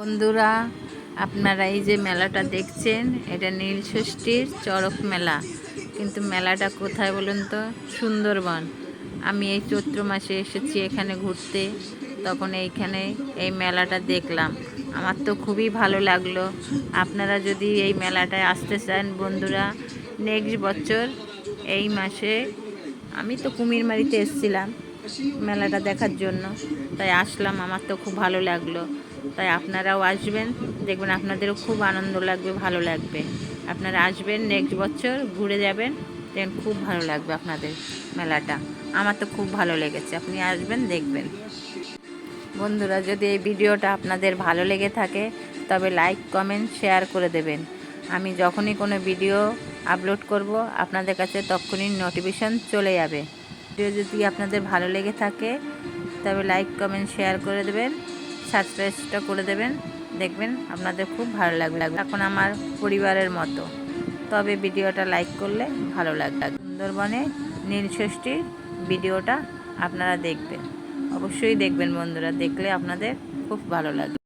বন্ধুরা, আপনারা এই যে মেলাটা দেখছেন, এটা নীলষষ্ঠীর চড়ক মেলা। কিন্তু মেলাটা কোথায় বলুন তো? সুন্দরবন। আমি এই চৈত্র মাসে এসেছি এখানে ঘুরতে। তখন এইখানে এই মেলাটা দেখলাম। আমার তো খুবই ভালো লাগল। আপনারা যদি এই মেলাটায় আসতে চান বন্ধুরা নেক্সট বছর এই মাসে আমি তো কুমিরমারিতে এসেছিলাম। মেলাটা দেখার জন্য। তাই আসলাম, আমার তো খুব ভালো লাগল। তাই আপনারাও আসবেন, দেখবেন আপনাদেরও খুব আনন্দ লাগবে, ভালো লাগবে। আপনারা আসবেন নেক্সট বছর ঘুরে যাবেন, দেখবেন খুব ভালো লাগবে আপনাদের মেলাটা। আমার তো খুব ভালো লেগেছে, আপনি আসবেন, দেখবেন। বন্ধুরা, যদি এই ভিডিওটা আপনাদের ভালো লেগে থাকে, তবে লাইক কমেন্ট শেয়ার করে দেবেন। আমি যখনই কোনো ভিডিও আপলোড করব, আপনাদের কাছে তখনই নোটিফিকেশন চলে যাবে। ভিডিও যদি আপনাদের ভালো লেগে থাকে, তবে লাইক কমেন্ট শেয়ার করে দেবেন সাবস্ক্রাইবটা করে দেবেন। দেখবেন আপনাদের খুব ভালো লাগবে। এখন আমার পরিবারের মতো। তবে ভিডিওটা লাইক করলে ভালো লাগবে। সুন্দরবনে নীলষষ্ঠীর ভিডিওটা আপনারা দেখবেন। অবশ্যই দেখবেন বন্ধুরা, দেখলে আপনাদের খুব ভালো লাগবে।